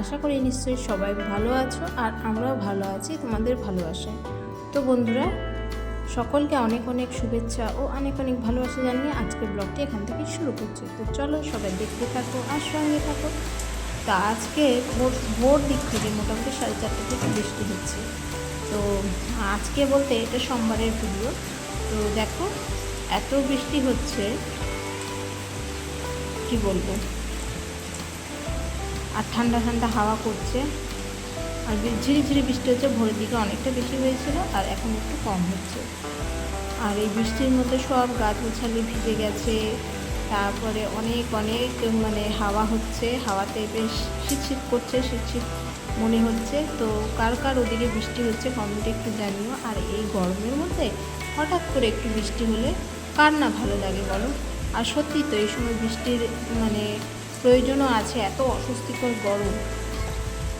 আশা করি নিশ্চয়ই সবাই ভালো আছো আর আমরাও ভালো আছি তোমাদের ভালোবাসায়। তো বন্ধুরা, সকলকে অনেক অনেক শুভেচ্ছা ও অনেক অনেক ভালোবাসা জানিয়ে আজকের ব্লগটি এখান থেকে শুরু করছি। তো চলো সবাই দেখতে থাকো আর সঙ্গে থাকো। তা আজকে ভোর ভোর দিক থেকে মোটামুটি সাড়ে চারটে থেকে বৃষ্টি হচ্ছে। তো আজকে বলতে এটা সোমবারের ভিডিও। তো দেখো, এত বৃষ্টি হচ্ছে, কি বলব? আর ঠান্ডা ঠান্ডা হাওয়া করছে। আর ঝিরিঝিরি বৃষ্টি হচ্ছে, ভোরের দিকে অনেকটা বেশি হয়েছিল, আর এখন একটু কম হচ্ছে। আর এই বৃষ্টির মধ্যে সব গাছ গোছালি ভিজে গেছে, তারপরে অনেক অনেক মানে হাওয়া হচ্ছে, হাওয়াতে বেশ শীত শীত করছে শীত শীত মনে হচ্ছে। তো কার কার ওদিকে বৃষ্টি হচ্ছে কমেন্টে একটু জানিও। আর এই গরমের মধ্যে হঠাৎ করে একটু বৃষ্টি হলে কার না ভালো লাগে বলো? আর সত্যি তো এই সময় বৃষ্টির মানে প্রয়োজনও আছে এত অস্বস্তিকর গরম।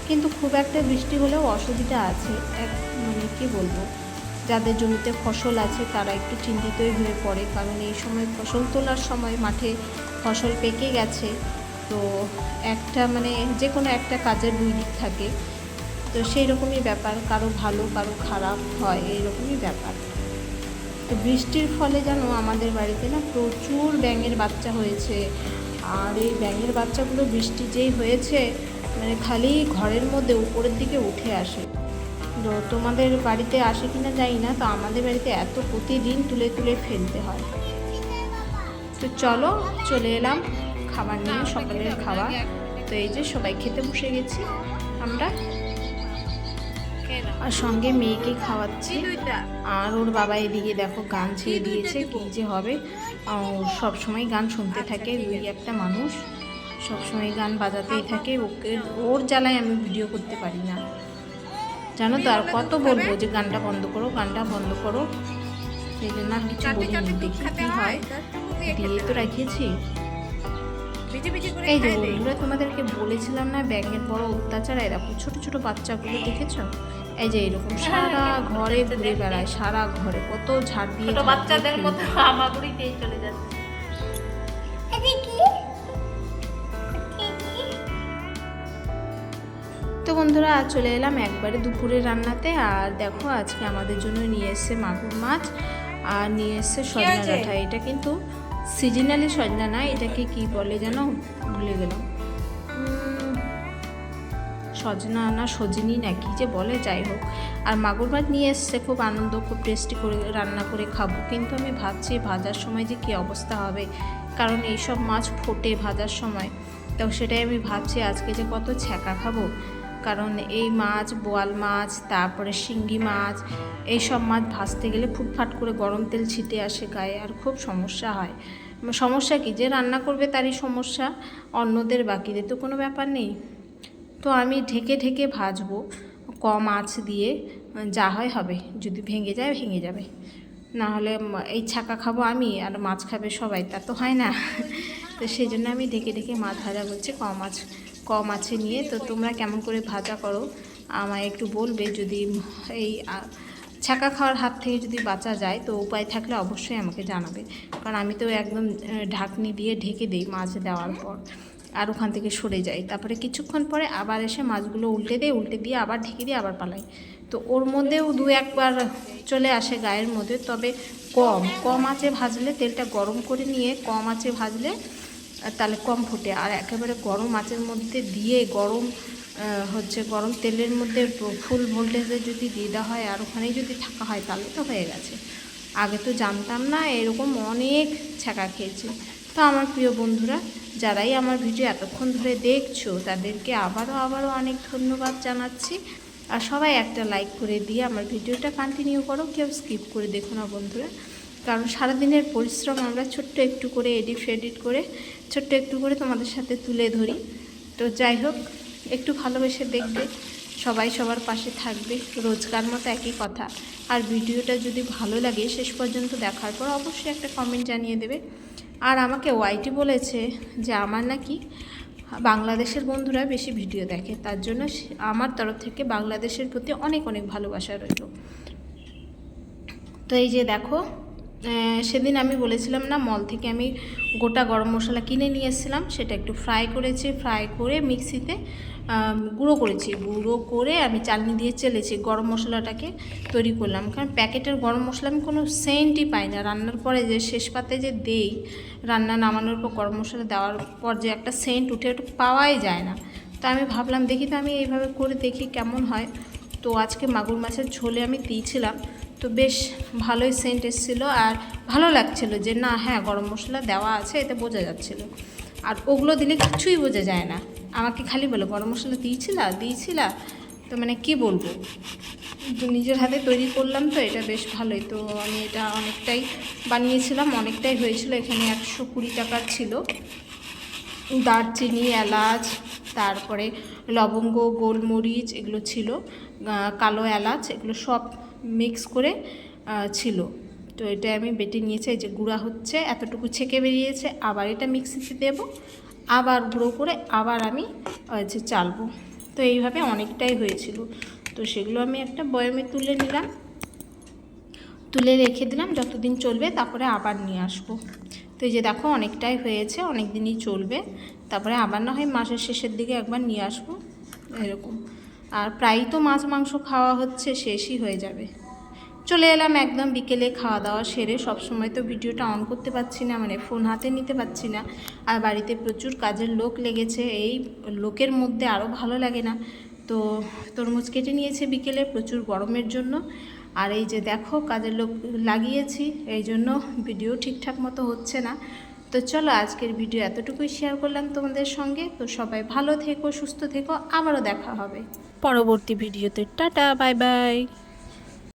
কিন্তু খুব একটা বৃষ্টি হলেও অসুবিধা আছে, এক মানে কি বলব? যাদের জমিতে ফসল আছে তারা একটু চিন্তিতই হয়ে পড়ে, কারণ এই সময় ফসল তোলার সময় মাঠে ফসল পেকে গেছে। তো একটা মানে যে কোনো একটা কাজের দুই দিক থাকে। তো সেই রকমই ব্যাপার, কারও ভালো, কারও খারাপ হয়, এইরকমই ব্যাপার। তো বৃষ্টির ফলে যেন আমাদের বাড়িতে না প্রচুর ব্যাঙের বাচ্চা হয়েছে। আর এই ব্যাঙের বাচ্চাগুলো বৃষ্টি যেই হয়েছে মানে খালি ঘরের মধ্যে উপরের দিকে উঠে আসে। তো তোমাদের বাড়িতে আসে কি না জানি না, তো আমাদের বাড়িতে এত প্রতিদিন তুলে তুলে ফেলতে হয়। তো চলো, চলে এলাম খাবার নিয়ে, সকালের খাবার। তো এই যে সবাই খেতে বসে গেছি, আমরা আর সঙ্গে মেয়েকে খাওয়াচ্ছি। আর ওর বাবা এদিকে দেখো গান ছেড়ে দিয়েছে কি যে হবে। সব সময় গান শুনতে থাকে ওই একটা মানুষ। সব সময় গান বাজাতেই থাকে। ওকে ওর জ্বালায় আমি ভিডিও করতে পারি না। জানো তো আর কত বলব যে গানটা বন্ধ করো গানটা বন্ধ করো। সেই জন্য আর কিছু বলিনি। দেখি কি হয়। দিয়ে তো রাখিয়েছি এই যে বন্ধুরা তোমাদেরকে বলেছিলাম না ব্যাঙের বড় অত্যাচার দেখো ছোট ছোট বাচ্চাগুলো দেখেছ? এই যে এরকম সারা ঘরে ঘুরে বেড়ায় সারা ঘরে কত ঝাড় দিয়ে ছোট বাচ্চাদের মতো হামাগুড়িতেই চলে যাচ্ছে। তো বন্ধুরা আজ চলে এলাম একবারে দুপুরে রান্নাতে আর দেখো আজকে আমাদের জন্য নিয়ে এসছে মাগুর মাছ আর নিয়ে এসছে সজনা? ডাঁটা। এটা কিন্তু সিজনালি সজনা না এটাকে কি বলে যেন ভুলে গেলাম। সজনা না সজনি না কি যে বলে, যাই হোক। আর মাগুর মাছ নিয়ে এসছে, খুব আনন্দ, খুব টেস্টি করে রান্না করে খাব। কিন্তু আমি ভাবছি ভাজার সময় যে কী অবস্থা হবে। কারণ এইসব মাছ ফোটে ভাজার সময়। তো সেটাই আমি ভাবছি, আজকে যে কত ছ্যাঁকা খাব। কারণ এই মাছ, বোয়াল মাছ, তারপরে শিঙ্গি মাছ এই সব মাছ ভাজতে গেলে ফুটফাট করে গরম তেল ছিটে আসে গায়ে আর খুব সমস্যা হয়। সমস্যা কি? যে রান্না করবে তারই সমস্যা, অন্যদের বাকিদের তো কোনো ব্যাপার নেই। তো আমি ঢেকে ঢেকে ভাজবো কম আঁচ দিয়ে, যা হয় হবে। যদি ভেঙে যায়, ভেঙে যাবে। না হলে এই ছাকা খাব আমি আর মাছ খাবে সবাই, তা তো হয় না। তো সেই জন্য আমি ঢেকে ঢেকে মাছ ভাজা করছি কম মাছ কম আছে নিয়ে, তো তোমরা কেমন করে ভাজা করো? আমায় একটু বলবে যদি এই ছাকা খাওয়ার হাত থেকে যদি বাঁচা যায়, তো উপায় থাকলে অবশ্যই আমাকে জানাবে। কারণ আমি তো একদম ঢাকনি দিয়ে ঢেকে দিই মাছ দেওয়ার পর। আর ওখান থেকে সরে যাই। তারপরে কিছুক্ষণ পরে আবার এসে মাছগুলো উল্টে দিয়ে উল্টে দিয়ে আবার ঢেকে দিয়ে আবার পালাই। তো ওর মধ্যেও দু একবার চলে আসে গায়ের মধ্যে, তবে কম। কম আঁচে ভাজলে তেলটা গরম করে নিয়ে, কম আঁচে ভাজলে তাহলে কম ফোটে। আর একেবারে গরম আঁচের মধ্যে দিয়ে গরম হচ্ছে গরম তেলের মধ্যে ফুল ভোল্টেজে যদি দিয়ে দেওয়া হয় আর ওখানেই যদি থাকা হয় তাহলে তো হয়ে গেছে। আগে তো জানতাম না এরকম অনেক ছ্যাঁকা খেয়েছি। তো আমার প্রিয় বন্ধুরা, যারাই আমার ভিডিও এতক্ষণ ধরে দেখছ, তাদেরকে আবারও আবারও অনেক ধন্যবাদ জানাচ্ছি। আর সবাই একটা লাইক করে দিয়ে আমার ভিডিওটা কন্টিনিউ করো, কেউ স্কিপ করে দেখো না বন্ধুরা। কারণ সারাদিনের পরিশ্রম আমরা ছোট্ট একটু করে এডিট ফেডিট করে ছোট্ট একটু করে তোমাদের সাথে তুলে ধরি। তো যাই হোক, একটু ভালোবেসে দেখবে, সবাই সবার পাশে থাকবে, রোজকার মতো একই কথা। আর ভিডিওটা যদি ভালো লাগে শেষ পর্যন্ত দেখার পর অবশ্যই একটা কমেন্ট জানিয়ে দেবে। আর আমাকে ওয়াইটি বলেছে যে আমার নাকি বাংলাদেশের বন্ধুরা বেশি ভিডিও দেখে, তার জন্য আমার তরফ থেকে বাংলাদেশের প্রতি অনেক অনেক ভালোবাসা রইল। তো এই যে দেখো সেদিন আমি বলেছিলাম, না, মল থেকে আমি গোটা গরম মশলা কিনে নিয়ে এসেছিলাম, সেটা একটু ফ্রাই করেছি ফ্রাই করে মিক্সিতে গুঁড়ো করেছি। গুঁড়ো করে আমি চালনি দিয়ে চেলেছি, গরম মশলাটাকে তৈরি করলাম। কারণ প্যাকেটের গরম মশলা আমি কোনো সেন্টই পাই না। রান্নার পরে যে শেষ পাতে যে দেই, রান্না নামানোর পর, গরম মশলা দেওয়ার পর যে একটা সেন্ট উঠে, ওটা পাওয়াই যায় না। তো আমি ভাবলাম, দেখি তো আমি এইভাবে করে দেখি কেমন হয়। তো আজকে মাগুর মাছের ঝোলে আমি দিয়েছিলাম। তো বেশ ভালোই সেন্ট এসেছিল আর ভালো লাগছিল যে না হ্যাঁ গরম মশলা দেওয়া আছে, এতে বোঝা যাচ্ছিল। আর ওগুলো দিলে কিছুই বোঝা যায় না। আমাকে খালি বলো, গরম মশলা দিয়েছিলা দিয়েছিলা? তো মানে কি বলব? তো নিজের হাতে তৈরি করলাম তো, এটা বেশ ভালোই। তো আমি এটা অনেকটাই বানিয়েছিলাম, অনেকটাই হয়েছিল। এখানে একশো কুড়ি টাকার ছিল। দারচিনি, এলাচ, তারপরে লবঙ্গ, গোলমরিচ, এগুলো ছিল কালো এলাচ, এগুলো সব মিক্স করে ছিল। তো এটা আমি বেটে নিয়েছি যে গুঁড়া হচ্ছে, এতটুকু ছেঁকে বেরিয়েছে, আবার এটা মিক্সিতে দেব, আবার গুঁড়ো করে আবার আমি যে চালবো। তো এইভাবে অনেকটাই হয়েছিল। তো সেগুলো আমি একটা বয়মে তুলে নিলাম। তুলে রেখে দিলাম, যতদিন চলবে তারপরে আবার নিয়ে আসব। তো এই যে দেখো অনেকটাই হয়েছে, অনেক দিনই চলবে। তারপরে আবার না হয় মাসের শেষের দিকে একবার নিয়ে আসব, এরকম। আর প্রায়ই তো মাছ মাংস খাওয়া হচ্ছে, শেষই হয়ে যাবে। চলে এলাম একদম বিকেলে খাওয়া দাওয়া সেরে। সবসময় তো ভিডিওটা অন করতে পারছি না মানে ফোন হাতে নিতে পারছি না। আর বাড়িতে প্রচুর কাজের লোক লেগেছে, এই লোকের মধ্যে আরও ভালো লাগে না। তো তরমুজ কেটে নিয়েছে বিকেলে, প্রচুর গরমের জন্য। আর এই যে দেখো, কাজের লোক লাগিয়েছি, এই জন্য ভিডিও ঠিকঠাক মতো হচ্ছে না। তো চলো আজকের ভিডিও এতটুকুই শেয়ার করলাম তোমাদের সঙ্গে। তো সবাই ভালো থেকো, সুস্থ থেকো, আবারও দেখা হবে। পরবর্তী ভিডিওতে টাটা বাই বাই